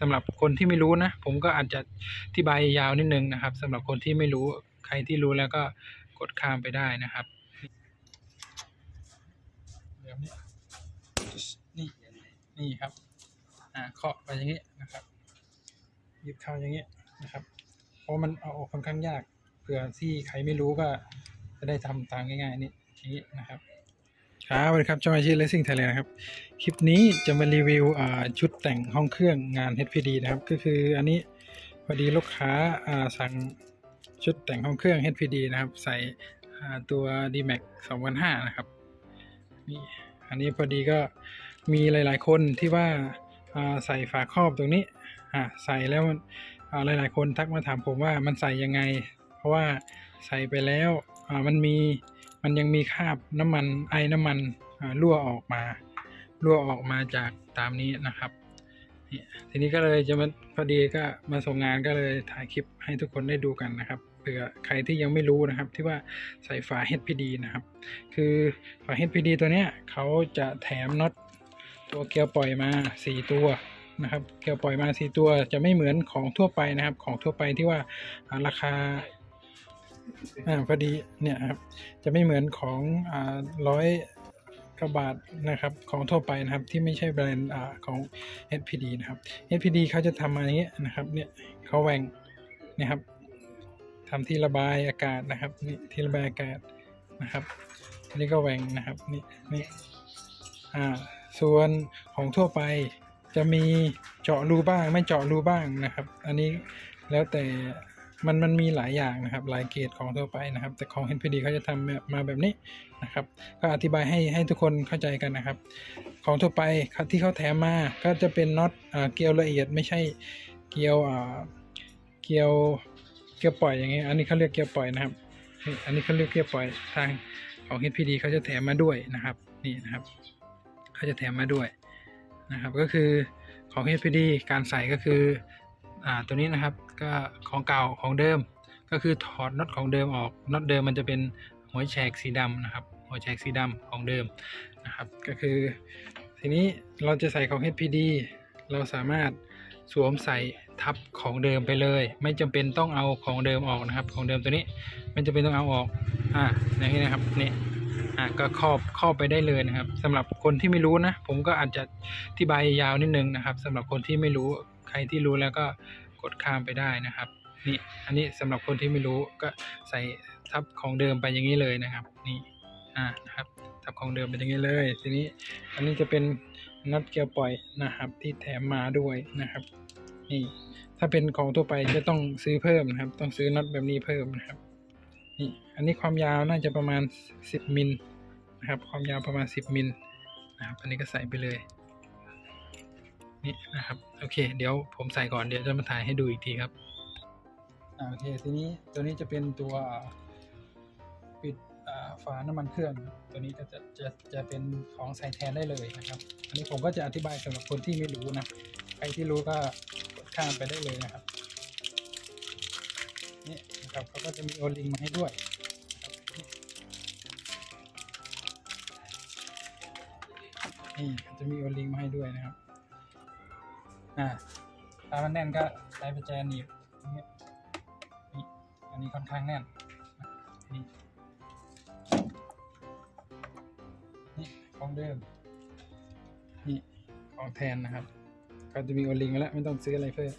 สำหรับคนที่ไม่รู้นะ ผมก็อาจจะอธิบายยาวนิดนึงนะครับสำหรับคนที่ไม่รู้ใครที่รู้แล้วก็กดข้ามไปได้นะครับแบบนี้นี่นี่ครับอ่าเคาะไปอย่างนี้นะครับหยิบเข้าอย่างนี้นะครับ เพราะมันเอาออกค่อนข้างยากเผื่อที่ใครไม่รู้ก็จะได้ทำตามง่ายๆนี่อย่างนี้นะครับ ครับสวัสดีครับช่องอาชีพเลสซิ่งไทยแลนด์นะครับ คลิปนี้จะมารีวิวชุดแต่งห้องเครื่องงาน HPD นะครับ ก็คืออันนี้พอดีลูกค้าาสั่งชุดแต่งห้องเครื่อง HPD นะครับ ใส่ตัว DMAX 2005 นะครับนี่อันนี้พอดีก็มีหลาย ๆ คนที่ว่าาใส่ฝาครอบตรงนี้ใส่แล้วมันหลาย ๆ คนทักมาถามผมว่ามันใส่ยังไง เพราะว่าใส่ไปแล้วมันมี มันยังมีคราบน้ำมันไอ้น้ำมันรั่วออกมารั่วออกมาจากตามนี้นะครับทีนี้ก็เลยจะมาพอดีก็มาส่งงานก็เลยถ่ายคลิปให้ทุกคนได้ดูกันนะครับเผื่อใครที่ยังไม่รู้นะครับ ที่ว่าใส่ฝา HPD นะครับ คือฝา HPD ตัวเนี้ยเขาจะแถมน็อตตัวเกียวปล่อยมา 4 ตัวนะครับ เกียวปล่อยมา 4 ตัวจะไม่เหมือนของทั่วไปนะครับ ของทั่วไปที่ว่าราคา อ่าพอดีเนี่ยครับจะไม่เหมือนของอ่าร้อยกว่าบาทนะครับของทั่วไปนะครับที่ไม่ใช่แบรนด์อ่าของ HPD นะครับ HPD เขาจะทำมาอย่างเงี้ยนะครับเนี่ยเขาแหว่งนะครับทำที่ระบายอากาศนะครับนี่ที่ระบายอากาศนะครับอันนี้ก็แหว่งนะครับนี่นี่อ่าส่วนของทั่วไปจะมีเจาะรูบ้างไม่เจาะรูบ้างนะครับ อันนี้แล้วแต่ มันมันมีหลายอย่างนะครับหลายเกรดของทั่วไปนะครับ แต่ของ HPD เขาจะทำแบบมาแบบนี้นะครับ ก็อธิบายให้ให้ทุกคนเข้าใจกันนะครับ ของทั่วไปที่เขาแถมมาก็จะเป็นน็อตเกลียวละเอียดไม่ใช่เกลียวเกลียวเกลียวปล่อยอย่างเงี้ยอันนี้เขาเรียกเกลียวปล่อยนะครับ อันนี้เขาเรียกเกลียวปล่อยทางของ HPD เขาจะแถมมาด้วยนะครับนี่นะครับเขาจะแถมมาด้วยนะครับ ก็คือของ HPD การใส่ก็คือ ตัวนี้นะครับก็ของเก่าของเดิม ก็คือถอดน็อตของเดิมออกน็อตเดิมมันจะเป็นหัวแฉกสีดำนะครับ หัวแฉกสีดำของเดิมนะครับ ก็คือทีนี้เราจะใส่ของ HPD เราสามารถสวมใส่ทับของเดิมไปเลย ไม่จำเป็นต้องเอาของเดิมออกนะครับ ของเดิมตัวนี้ไม่จำเป็นต้องเอาออกอ่าอย่างนี้นะครับนี่อ่าก็ครอบครอบไปได้เลยนะครับสำหรับคนที่ไม่รู้นะ ผมก็อาจจะอธิบายยาวนิดนึงนะครับสำหรับคนที่ไม่รู้ ใครที่รู้แล้วก็กดข้ามไปได้นะครับนี่อันนี้สำหรับคนที่ไม่รู้ก็ใส่ทับของเดิมไปอย่างนี้เลยนะครับ นี่อ่านะครับทับของเดิมไปอย่างนี้เลย ทีนี้อันนี้จะเป็นน็อตเกียวปล่อยนะครับ ที่แถมมาด้วยนะครับ นี่ถ้าเป็นของทั่วไปจะต้องซื้อเพิ่มนะครับ ต้องซื้อน็อตแบบนี้เพิ่มนะครับ นี่อันนี้ความยาวน่าจะประมาณ 10มิลนะครับ ความยาวประมาณ 10มิลนะครับ อันนี้ก็ใส่ไปเลย นี่นะครับ โอเค เดี๋ยวผมใส่ก่อนเดี๋ยวจะมาถ่ายให้ดูอีกทีครับโอเคทีนี้ตัวนี้จะเป็นตัวปิดฝาน้ำมันเครื่อง ตัวนี้ก็จะจะจะเป็นของใส่แทนได้เลยนะครับ อันนี้ผมก็จะอธิบายสำหรับคนที่ไม่รู้นะใครที่รู้ก็กดข้ามไปได้เลยนะครับนี่นะครับเขาก็จะมีโอลิงมาให้ด้วยนี่จะมีโอลิงมาให้ด้วยนะครับ อ่าถ้ามันแน่นก็ใช้ประแจหนีบอย่างเงี้ยนี่อันนี้ค่อนข้างแน่นนี่นี่ของเดิมนี่ของแทนนะครับ ก็จะมีโอลิงมาแล้วไม่ต้องซื้ออะไรเพิ่ม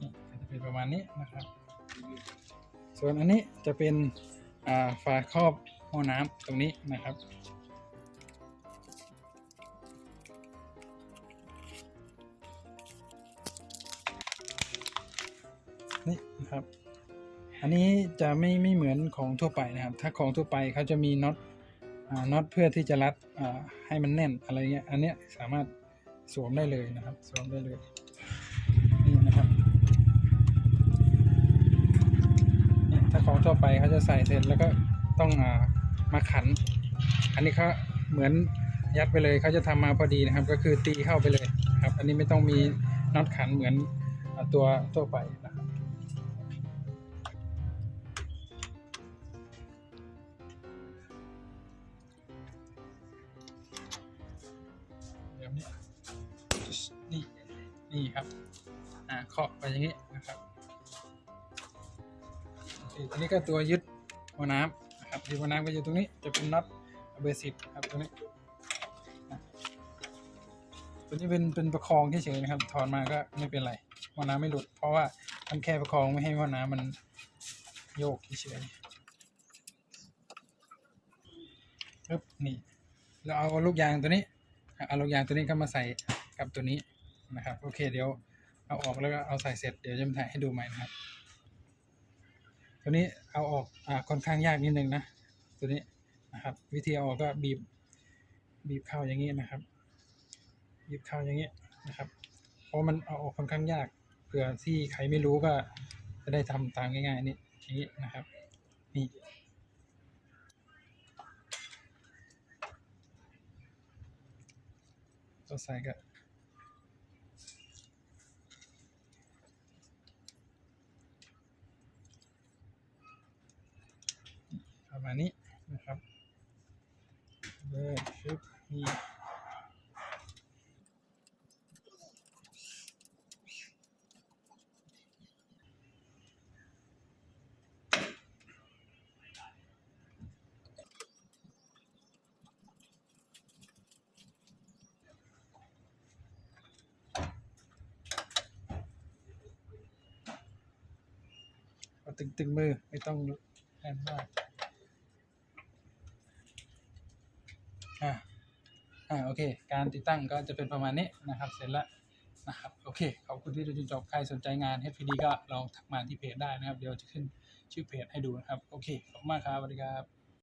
นี่นี่ก็จะเป็นประมาณนี้นะครับ ส่วนอันนี้จะเป็นฝาครอบ อน้ำตรงนี้นะครับ นี่นะครับ อันนี้จะไม่ไม่เหมือนของทั่วไปนะครับ ถ้าของทั่วไปเขาจะมีน็อตน็อตเพื่อที่จะรัดให้มันแน่นอะไรเงี้ย อันเนี้ยสามารถสวมได้เลยนะครับ สวมได้เลยนี่นะครับถ้าของทั่วไปเขาจะใส่เสร็จแล้วก็ต้องอ มาขัน อันนี้เขาเหมือนยัดไปเลยเขาจะทำมาพอดีนะครับ ก็คือตีเข้าไปเลยครับ อันนี้ไม่ต้องมีน็อตขันเหมือนตัวทั่วไปนะครับนี่นี่ครับอ่าเคาะไปอย่างนี้นะครับอันนี้ก็ตัวยึดหัวน้ำ ดหัวน้ำก็อยู่ตรงนี้จะเป็นน็อตเบอร์สิบครับตัวนี้ตัวนี้เป็นเป็นประคองเฉยๆนะครับถอนมาก็ไม่เป็นไรหัวน้ำไม่หลุด เพราะว่ามันแค่ประคองไม่ให้หัวน้ำมันโยกเฉยๆปึ๊บนี่เราเอาลูกยางตัวนี้เอาลูกยางตัวนี้ก็มาใส่กับตัวนี้นะครับโอเคเดี๋ยวเอาออกแล้วก็เอาใส่เสร็จเดี๋ยวจะมาถ่ายให้ดูใหม่นะครับ ตัวนี้เอาออกอ่าค่อนข้างยากนิดนึงนะ ตัวนี้นะครับ วิธีเอาออกก็บีบบีบเข้าอย่างนี้นะครับ บีบเข้าอย่างนี้นะครับ เพราะมันเอาออกค่อนข้างยากเผื่อที่ใครไม่รู้ก็จะได้ทำตามง่ายๆนี่อย่างนี้นะครับ นี่ตัวใส่ก็ประมาณ นี้นะครับเลยชึบนี่ตึงๆมือ ไม่ต้องแน่นมาก อ่าอ่าโอเค การติดตั้งก็จะเป็นประมาณนี้นะครับ เสร็จแล้วนะครับโอเคขอบคุณที่ดูจนจบใครสนใจงาน HPD ก็ลองทักมาที่เพจได้นะครับ เดี๋ยวจะขึ้นชื่อเพจให้ดูนะครับ โอเคขอบคุณมากครับสวัสดีครับ